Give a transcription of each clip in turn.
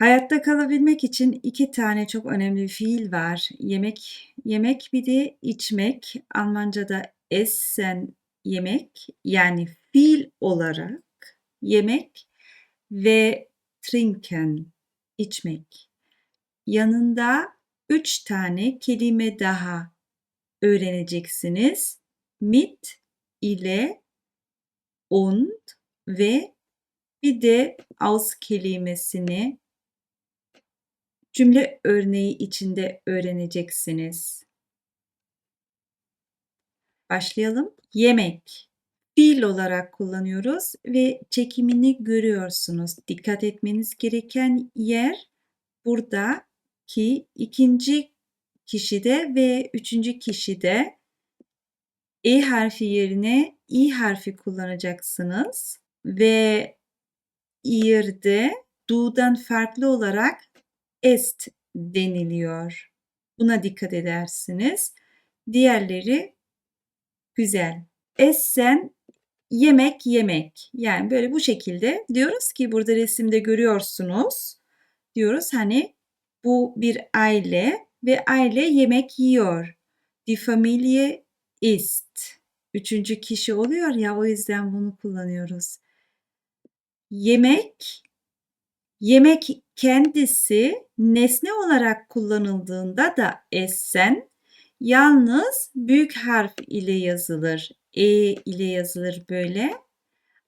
Hayatta kalabilmek için iki tane çok önemli fiil var. Yemek yemek bir de içmek. Almancada essen yemek yani fiil olarak yemek ve trinken içmek. Yanında üç tane kelime daha öğreneceksiniz. Mit ile und ve bir de aus kelimesini cümle örneği içinde öğreneceksiniz. Başlayalım. Yemek. Fiil olarak kullanıyoruz ve çekimini görüyorsunuz. Dikkat etmeniz gereken yer buradaki ikinci kişide ve üçüncü kişide E harfi yerine İ harfi kullanacaksınız ve İr'de du'dan farklı olarak est deniliyor. Buna dikkat edersiniz. Diğerleri güzel. Essen yemek yemek. Yani böyle bu şekilde diyoruz ki burada resimde görüyorsunuz. Diyoruz hani bu bir aile ve aile yemek yiyor. Die Familie ist. Üçüncü kişi oluyor ya o yüzden bunu kullanıyoruz. Yemek Yemek kendisi nesne olarak kullanıldığında da essen yalnız büyük harf ile yazılır. E ile yazılır böyle.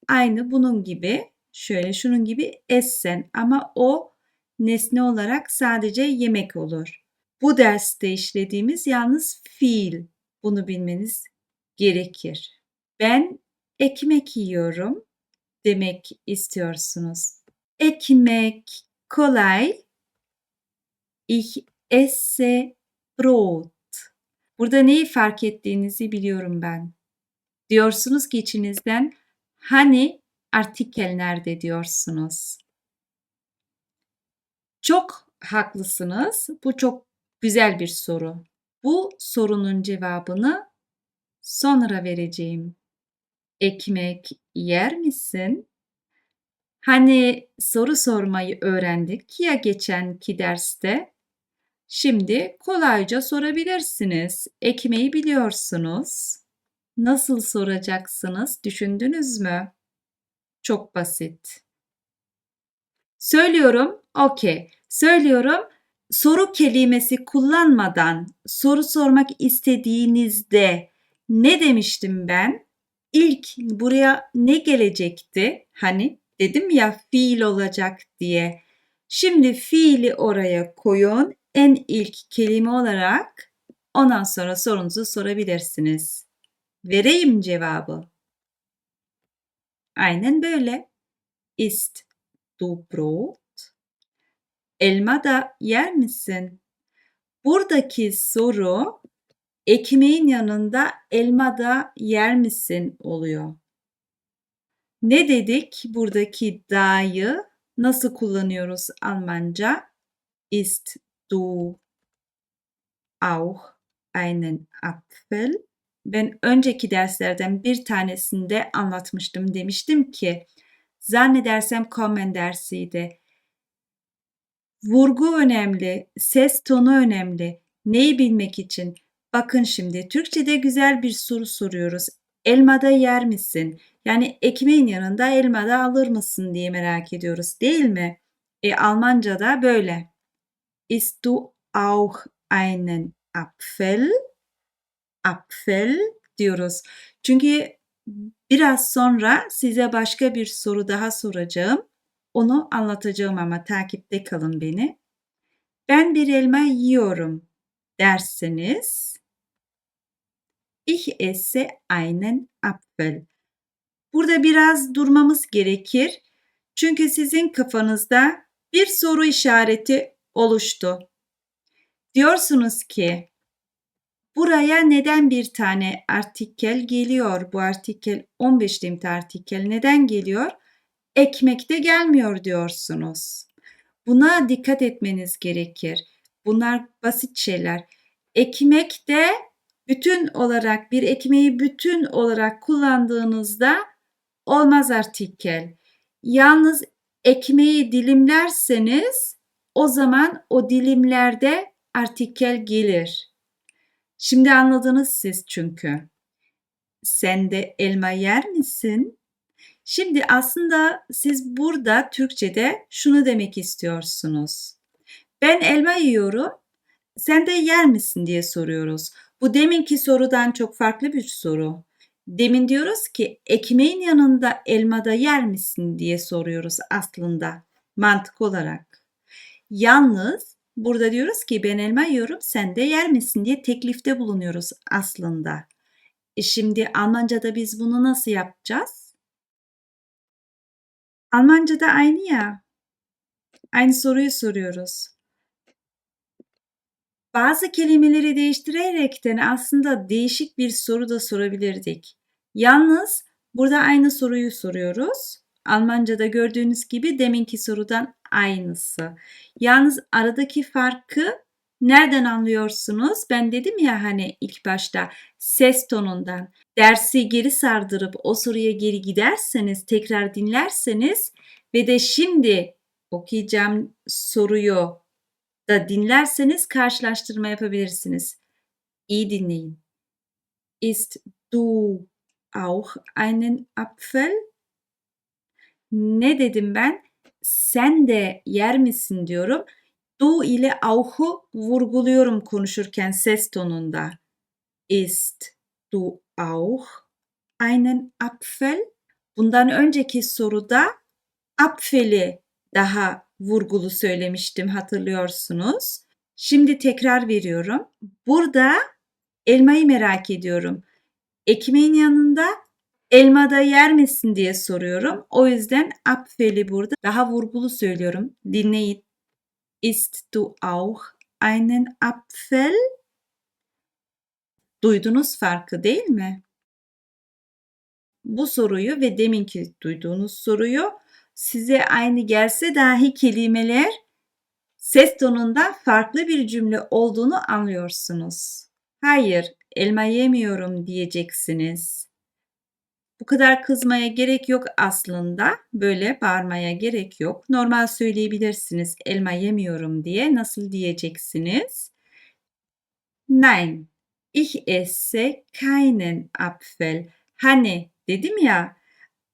Aynı bunun gibi şöyle şunun gibi essen ama o nesne olarak sadece yemek olur. Bu derste işlediğimiz yalnız fiil. Bunu bilmeniz gerekir. Ben ekmek yiyorum demek istiyorsunuz ekmek, kolay. Ich esse Brot. Burada neyi fark ettiğinizi biliyorum ben. Diyorsunuz ki içinizden hani artikel nerede diyorsunuz. Çok haklısınız. Bu çok güzel bir soru. Bu sorunun cevabını sonra vereceğim. Ekmek yer misin? Hani soru sormayı öğrendik ya geçenki derste. Şimdi kolayca sorabilirsiniz. Ekmeği biliyorsunuz. Nasıl soracaksınız düşündünüz mü? Çok basit. Söylüyorum, okey. Söylüyorum, soru kelimesi kullanmadan soru sormak istediğinizde ne demiştim ben? İlk buraya ne gelecekti? Hani Dedim ya fiil olacak diye. Şimdi fiili oraya koyun. En ilk kelime olarak ondan sonra sorunuzu sorabilirsiniz. Vereyim cevabı. Aynen böyle. Ist du Brot? Elma da yer misin? Buradaki soru ekmeğin yanında elma da yer misin oluyor. Ne dedik? Buradaki da'yı nasıl kullanıyoruz Almanca? Ist du auch einen Apfel? Ben önceki derslerden bir tanesinde anlatmıştım. Demiştim ki zannedersem kommen dersiydi. Vurgu önemli, ses tonu önemli. Neyi bilmek için? Bakın şimdi Türkçe'de güzel bir soru soruyoruz. Elmada yer misin? Yani ekmeğin yanında elma da alır mısın diye merak ediyoruz değil mi? E, Almanca'da böyle. Isst du auch einen Apfel? Apfel diyoruz. Çünkü biraz sonra size başka bir soru daha soracağım. Onu anlatacağım ama takipte kalın beni. Ben bir elma yiyorum derseniz Ich esse einen Apfel. Burada biraz durmamız gerekir. Çünkü sizin kafanızda bir soru işareti oluştu. Diyorsunuz ki buraya neden bir tane artikel geliyor? Bu artikel 15 limit artikel neden geliyor? Ekmekte gelmiyor diyorsunuz. Buna dikkat etmeniz gerekir. Bunlar basit şeyler. Ekmekte bütün olarak bir ekmeği bütün olarak kullandığınızda olmaz artikel. Yalnız ekmeği dilimlerseniz o zaman o dilimlerde artikel gelir. Şimdi anladınız siz çünkü. Sen de elma yer misin? Şimdi aslında siz burada Türkçe'de şunu demek istiyorsunuz. Ben elma yiyorum, sen de yer misin diye soruyoruz. Bu deminki sorudan çok farklı bir soru. Demin diyoruz ki ekmeğin yanında elma da yer misin diye soruyoruz aslında mantık olarak. Yalnız burada diyoruz ki ben elma yiyorum sen de yer misin diye teklifte bulunuyoruz aslında. E şimdi Almanca'da biz bunu nasıl yapacağız? Almanca'da aynı ya. Aynı soruyu soruyoruz. Bazı kelimeleri değiştirerekten aslında değişik bir soru da sorabilirdik. Yalnız burada aynı soruyu soruyoruz. Almanca'da gördüğünüz gibi deminki sorudan aynısı. Yalnız aradaki farkı nereden anlıyorsunuz? Ben dedim ya hani ilk başta ses tonundan. Dersi geri sardırıp o soruya geri giderseniz, tekrar dinlerseniz ve de şimdi okuyacağım soruyu da dinlerseniz karşılaştırma yapabilirsiniz. İyi dinleyin. Ist du auch einen Apfel? Ne dedim ben? Sen de yer misin diyorum. Du ile auch'u vurguluyorum konuşurken ses tonunda. Ist du auch einen Apfel? Bundan önceki soruda Apfel'i daha vurgulu söylemiştim hatırlıyorsunuz. Şimdi tekrar veriyorum. Burada elmayı merak ediyorum. Ekmeğin yanında elmada yer misin diye soruyorum. O yüzden Apfel'i burada daha vurgulu söylüyorum. Dinleyin. Ist du auch einen Apfel? Duydunuz farkı değil mi? Bu soruyu ve deminki duyduğunuz soruyu size aynı gelse dahi kelimeler ses tonunda farklı bir cümle olduğunu anlıyorsunuz. Hayır, elma yemiyorum diyeceksiniz. Bu kadar kızmaya gerek yok aslında. Böyle bağırmaya gerek yok. Normal söyleyebilirsiniz elma yemiyorum diye. Nasıl diyeceksiniz? Nein, ich esse keinen Apfel. Hani dedim ya,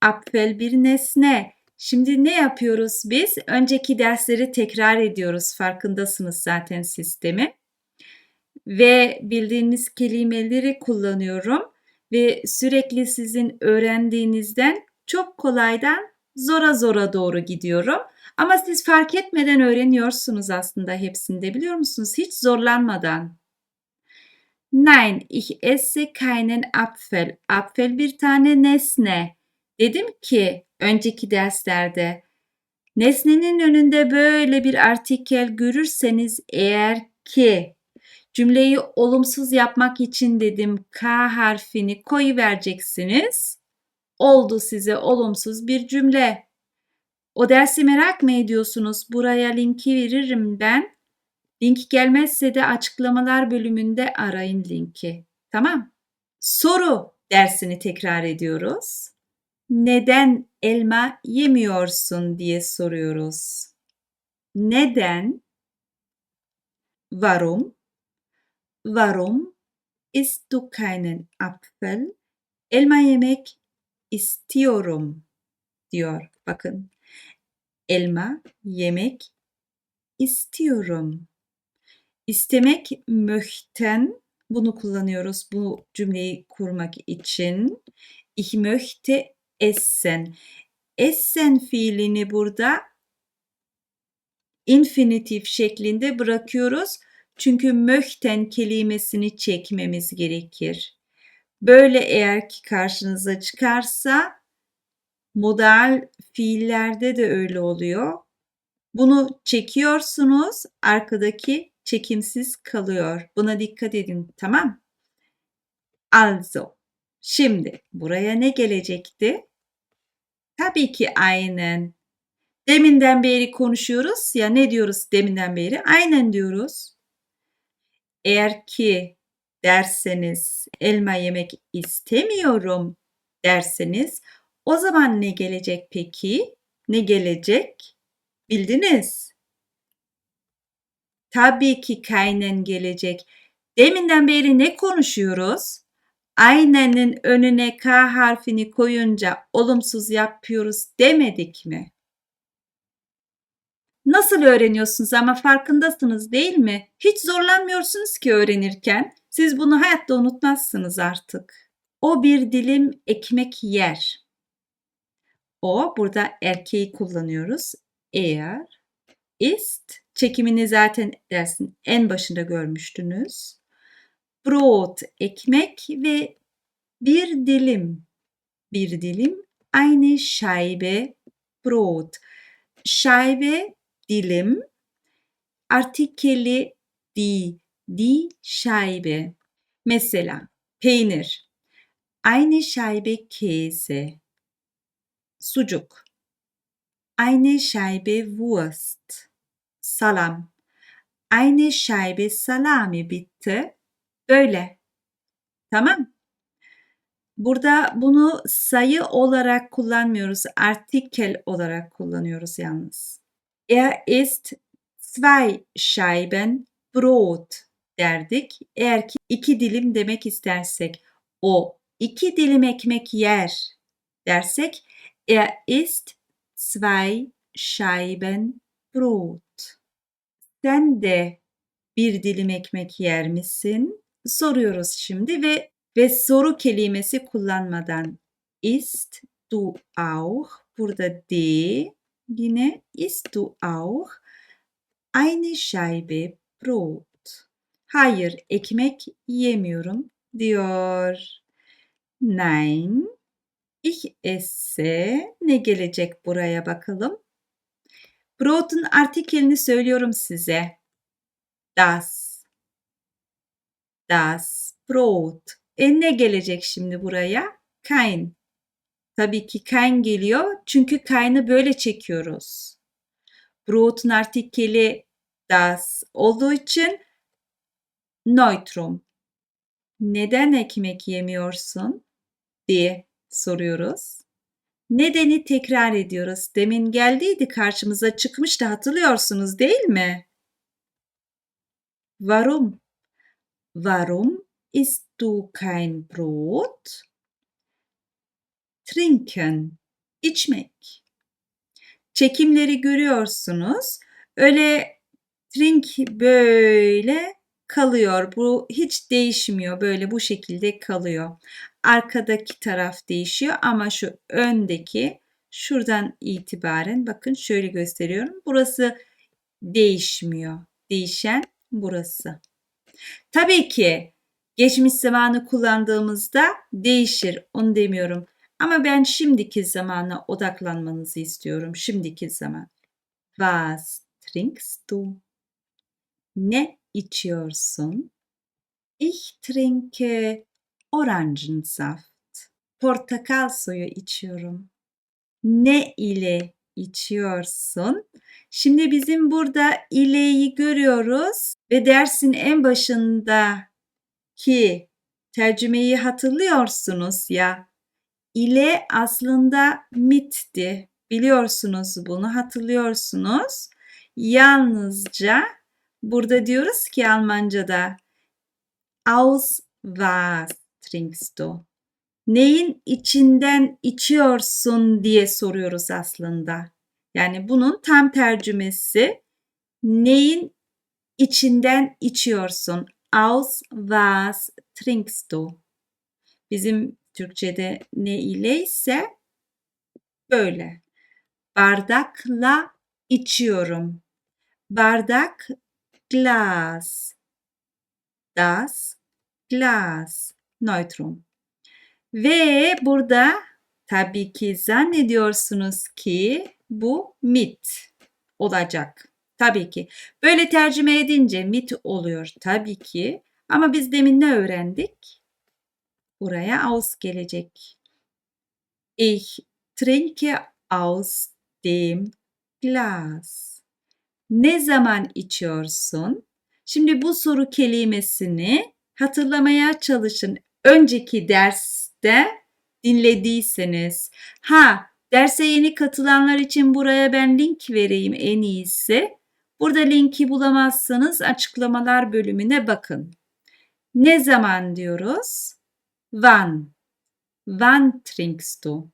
Apfel bir nesne. Şimdi ne yapıyoruz biz? Önceki dersleri tekrar ediyoruz. Farkındasınız zaten sistemi. Ve bildiğiniz kelimeleri kullanıyorum ve sürekli sizin öğrendiğinizden çok kolaydan zora zora doğru gidiyorum. Ama siz fark etmeden öğreniyorsunuz aslında hepsinde biliyor musunuz? Hiç zorlanmadan. Nein, ich esse keinen Apfel. Apfel bir tane nesne. Dedim ki önceki derslerde nesnenin önünde böyle bir artikel görürseniz eğer ki cümleyi olumsuz yapmak için dedim K harfini koyu vereceksiniz. Oldu size olumsuz bir cümle. O dersi merak mı ediyorsunuz? Buraya linki veririm ben. Link gelmezse de açıklamalar bölümünde arayın linki. Tamam. Soru dersini tekrar ediyoruz neden elma yemiyorsun diye soruyoruz. Neden? Warum? Warum isst du keinen Apfel? Elma yemek istiyorum diyor. Bakın. Elma yemek istiyorum. İstemek möchten bunu kullanıyoruz bu cümleyi kurmak için. Ich möchte essen. Essen fiilini burada infinitif şeklinde bırakıyoruz. Çünkü möchten kelimesini çekmemiz gerekir. Böyle eğer ki karşınıza çıkarsa modal fiillerde de öyle oluyor. Bunu çekiyorsunuz, arkadaki çekimsiz kalıyor. Buna dikkat edin, tamam? Also, şimdi buraya ne gelecekti? Tabii ki aynen. Deminden beri konuşuyoruz ya ne diyoruz deminden beri? Aynen diyoruz. Eğer ki derseniz elma yemek istemiyorum derseniz o zaman ne gelecek peki? Ne gelecek? Bildiniz. Tabii ki keinen gelecek. Deminden beri ne konuşuyoruz? Aynen'in önüne K harfini koyunca olumsuz yapıyoruz demedik mi? Nasıl öğreniyorsunuz ama farkındasınız değil mi? Hiç zorlanmıyorsunuz ki öğrenirken. Siz bunu hayatta unutmazsınız artık. O bir dilim ekmek yer. O burada erkeği kullanıyoruz. Eğer ist çekimini zaten dersin en başında görmüştünüz. Brot ekmek ve bir dilim bir dilim eine Scheibe Brot. Scheibe dilim artikeli die die Scheibe. Mesela peynir eine Scheibe Käse sucuk eine Scheibe Wurst salam eine Scheibe Salami bitte böyle tamam Burada bunu sayı olarak kullanmıyoruz. Artikel olarak kullanıyoruz yalnız. Er isst zwei Scheiben Brot derdik. Eğer ki iki dilim demek istersek o iki dilim ekmek yer dersek er isst zwei Scheiben Brot. Sen de bir dilim ekmek yer misin? Soruyoruz şimdi ve ve soru kelimesi kullanmadan ist du auch burada de yine ist du auch eine Scheibe Brot. Hayır, ekmek yemiyorum diyor. Nein, ich esse. Ne gelecek buraya bakalım. Brot'un artikelini söylüyorum size. Das. Das Brot. E ne gelecek şimdi buraya? Kein. Tabii ki kein geliyor çünkü kein'i böyle çekiyoruz. Brot'un artikeli das olduğu için neutrum. Neden ekmek yemiyorsun diye soruyoruz. Nedeni tekrar ediyoruz. Demin geldiydi karşımıza çıkmıştı hatırlıyorsunuz değil mi? Warum? Warum isst du kein Brot? Trinken, içmek. Çekimleri görüyorsunuz. Öyle trink böyle kalıyor. Bu hiç değişmiyor. Böyle bu şekilde kalıyor. Arkadaki taraf değişiyor ama şu öndeki şuradan itibaren bakın şöyle gösteriyorum. Burası değişmiyor. Değişen burası. Tabii ki geçmiş zamanı kullandığımızda değişir. Onu demiyorum. Ama ben şimdiki zamana odaklanmanızı istiyorum. Şimdiki zaman. Was trinkst du? Ne içiyorsun? Ich trinke Orangensaft. Portakal suyu içiyorum. Ne ile içiyorsun? Şimdi bizim burada ileyi görüyoruz ve dersin en başında ki tercümeyi hatırlıyorsunuz ya. İle aslında mitti. Biliyorsunuz bunu hatırlıyorsunuz. Yalnızca burada diyoruz ki Almanca'da aus was trinkst du? Neyin içinden içiyorsun diye soruyoruz aslında. Yani bunun tam tercümesi neyin içinden içiyorsun? Aus was trinkst du? Bizim Türkçe'de ne ile ise böyle. Bardakla içiyorum. Bardak, Glas. Das, Glas. Neutrum. Ve burada tabii ki zannediyorsunuz ki bu mit olacak. Tabii ki. Böyle tercüme edince mit oluyor tabii ki. Ama biz demin ne öğrendik? Buraya aus gelecek. Ich trinke aus dem Glas. Ne zaman içiyorsun? Şimdi bu soru kelimesini hatırlamaya çalışın. Önceki derste dinlediyseniz. Ha, derse yeni katılanlar için buraya ben link vereyim en iyisi. Burada linki bulamazsanız açıklamalar bölümüne bakın. Ne zaman diyoruz? Wann. Wann trinkst du?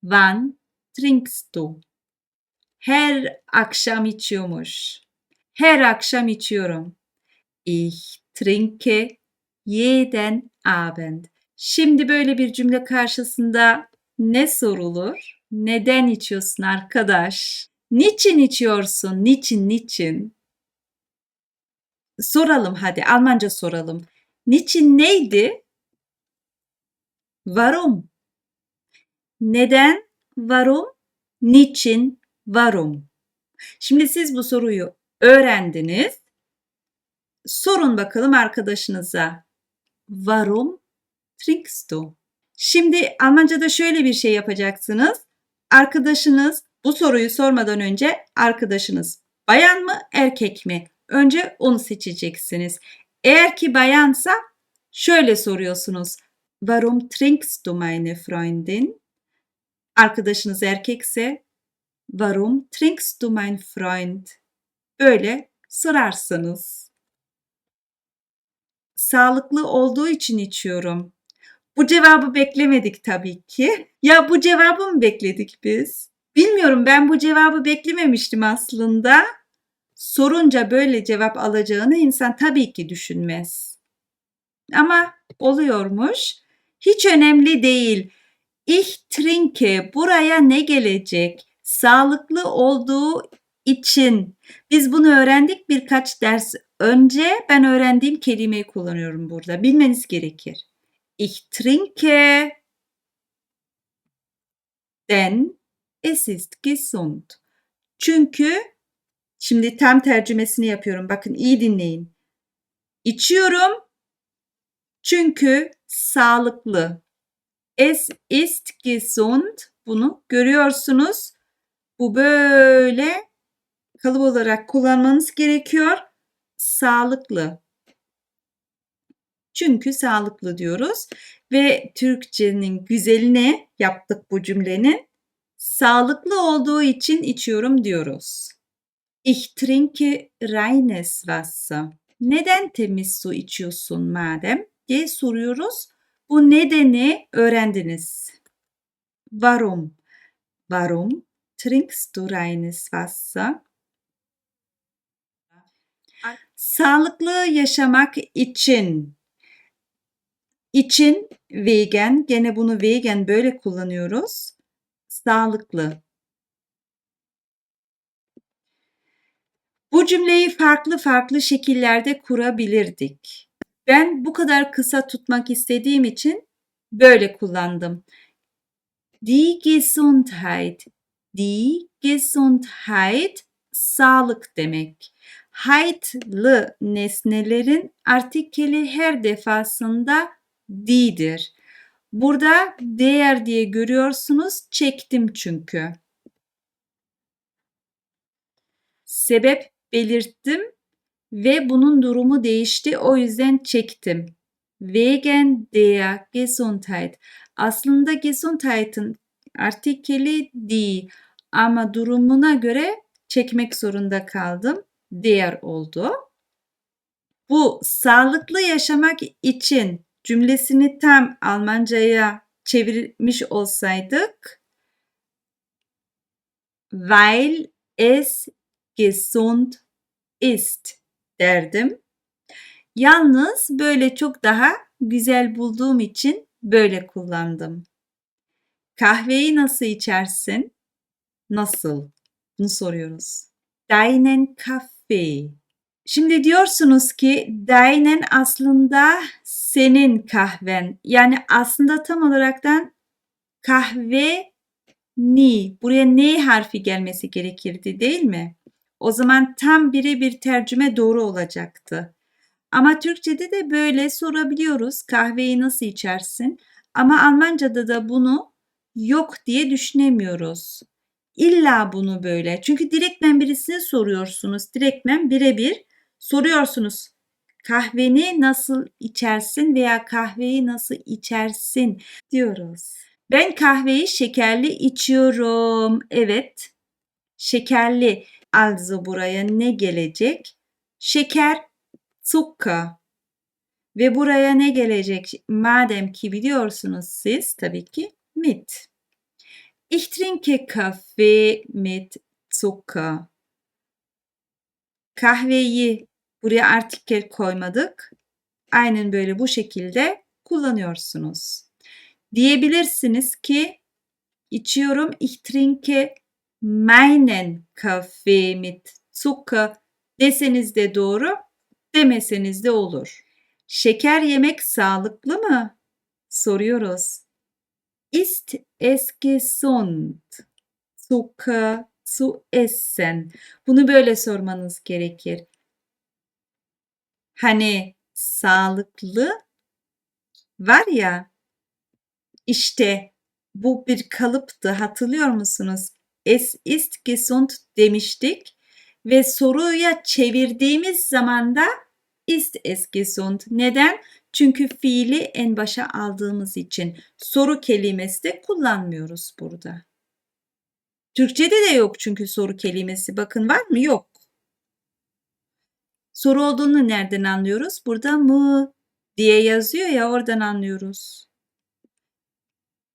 Wann trinkst du? Her akşam içiyormuş. Her akşam içiyorum. Ich trinke jeden Abend. Şimdi böyle bir cümle karşısında ne sorulur? Neden içiyorsun arkadaş? Niçin içiyorsun? Niçin, niçin? Soralım hadi, Almanca soralım. Niçin neydi? Warum? Neden? Warum? Niçin? Warum? Şimdi siz bu soruyu öğrendiniz. Sorun bakalım arkadaşınıza. Warum trinkst du? Şimdi Almanca'da şöyle bir şey yapacaksınız. Arkadaşınız bu soruyu sormadan önce arkadaşınız bayan mı erkek mi? Önce onu seçeceksiniz. Eğer ki bayansa şöyle soruyorsunuz. Warum trinkst du meine Freundin? Arkadaşınız erkekse Warum trinkst du mein Freund? Böyle sorarsınız. Sağlıklı olduğu için içiyorum. Bu cevabı beklemedik tabii ki. Ya bu cevabı mı bekledik biz? Bilmiyorum ben bu cevabı beklememiştim aslında. Sorunca böyle cevap alacağını insan tabii ki düşünmez. Ama oluyormuş. Hiç önemli değil. Ich trinke buraya ne gelecek? Sağlıklı olduğu için. Biz bunu öğrendik birkaç ders önce. Ben öğrendiğim kelimeyi kullanıyorum burada. Bilmeniz gerekir. Ich trinke denn es ist gesund. Çünkü şimdi tam tercümesini yapıyorum. Bakın iyi dinleyin. İçiyorum çünkü sağlıklı. Es ist gesund. Bunu görüyorsunuz. Bu böyle kalıp olarak kullanmanız gerekiyor. Sağlıklı. Çünkü sağlıklı diyoruz ve Türkçenin güzeline yaptık bu cümlenin. Sağlıklı olduğu için içiyorum diyoruz. Ich trinke reines Wasser. Neden temiz su içiyorsun madem diye soruyoruz. Bu nedeni öğrendiniz. Warum? Warum trinkst du reines Wasser? Sağlıklı yaşamak için için vegan, gene bunu vegan böyle kullanıyoruz. Sağlıklı. Bu cümleyi farklı farklı şekillerde kurabilirdik. Ben bu kadar kısa tutmak istediğim için böyle kullandım. Die Gesundheit. Die Gesundheit sağlık demek. Heit'lı nesnelerin artikeli her defasında di'dir. Burada değer diye görüyorsunuz. Çektim çünkü. Sebep belirttim ve bunun durumu değişti. O yüzden çektim. Wegen der Gesundheit. Aslında Gesundheit'ın artikeli die ama durumuna göre çekmek zorunda kaldım. Diğer oldu. Bu sağlıklı yaşamak için cümlesini tam Almanca'ya çevirmiş olsaydık weil es gesund ist derdim. Yalnız böyle çok daha güzel bulduğum için böyle kullandım. Kahveyi nasıl içersin? Nasıl? Bunu soruyoruz. Deinen Kaffee. Şimdi diyorsunuz ki deinen aslında senin kahven. Yani aslında tam olaraktan kahve ni. Buraya ne harfi gelmesi gerekirdi değil mi? O zaman tam birebir tercüme doğru olacaktı. Ama Türkçe'de de böyle sorabiliyoruz. Kahveyi nasıl içersin? Ama Almanca'da da bunu yok diye düşünemiyoruz. İlla bunu böyle. Çünkü direktmen birisine soruyorsunuz. Direktmen birebir soruyorsunuz. Kahveni nasıl içersin veya kahveyi nasıl içersin diyoruz. Ben kahveyi şekerli içiyorum. Evet. Şekerli. Also buraya ne gelecek? Şeker, Zucker. Ve buraya ne gelecek? Madem ki biliyorsunuz siz tabii ki mit. Ich trinke Kaffee mit Zucker. Kahveyi buraya artikel koymadık. Aynen böyle bu şekilde kullanıyorsunuz. Diyebilirsiniz ki içiyorum ich trinke meinen Kaffee mit Zucker deseniz de doğru, demeseniz de olur. Şeker yemek sağlıklı mı? Soruyoruz. Ist es gesund, Zucker zu essen? Bunu böyle sormanız gerekir. Hani sağlıklı var ya, işte bu bir kalıptı hatırlıyor musunuz? Es ist gesund demiştik ve soruya çevirdiğimiz zaman da ist es gesund. Neden? Çünkü fiili en başa aldığımız için soru kelimesi de kullanmıyoruz burada. Türkçede de yok çünkü soru kelimesi. Bakın var mı? Yok. Soru olduğunu nereden anlıyoruz? Burada mı diye yazıyor ya oradan anlıyoruz.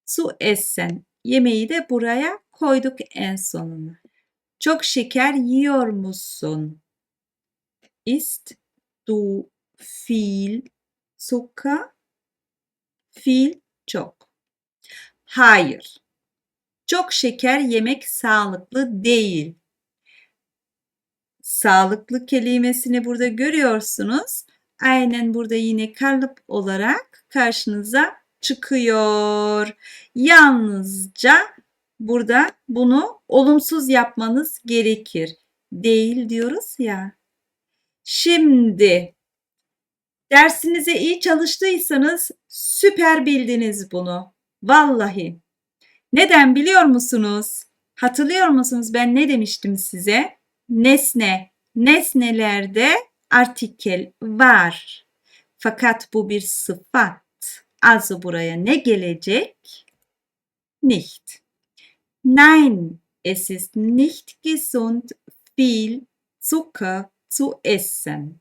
Su essen. Yemeği de buraya koyduk en sonuna. Çok şeker yiyor musun? Ist du viel Zucker? Viel çok. Hayır. Çok şeker yemek sağlıklı değil. Sağlıklı kelimesini burada görüyorsunuz. Aynen burada yine kalıp olarak karşınıza çıkıyor. Yalnızca burada bunu olumsuz yapmanız gerekir. Değil diyoruz ya. Şimdi dersinize iyi çalıştıysanız süper bildiniz bunu. Vallahi. Neden biliyor musunuz? Hatırlıyor musunuz ben ne demiştim size? Nesne, nesnelerde artikel var. Fakat bu bir sıfat. Also buraya ne gelecek? Nicht. Nein, es ist nicht gesund, viel Zucker zu essen.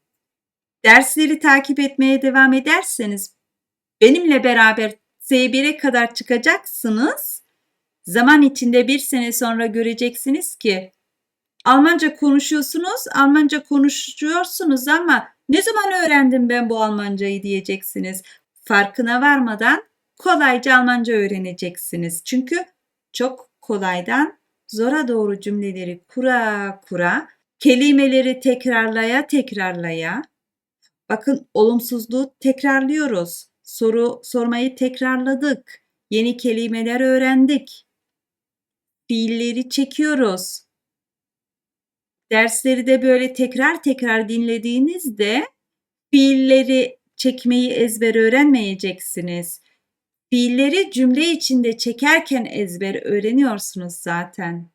Dersleri takip etmeye devam ederseniz benimle beraber S1'e kadar çıkacaksınız. Zaman içinde bir sene sonra göreceksiniz ki Almanca konuşuyorsunuz, Almanca konuşuyorsunuz ama ne zaman öğrendim ben bu Almancayı diyeceksiniz. Farkına varmadan kolayca Almanca öğreneceksiniz. Çünkü çok kolaydan zora doğru cümleleri kura kura, kelimeleri tekrarlaya tekrarlaya. Bakın olumsuzluğu tekrarlıyoruz. Soru sormayı tekrarladık. Yeni kelimeler öğrendik. Fiilleri çekiyoruz. Dersleri de böyle tekrar tekrar dinlediğinizde fiilleri çekmeyi ezber öğrenmeyeceksiniz. Fiilleri cümle içinde çekerken ezber öğreniyorsunuz zaten.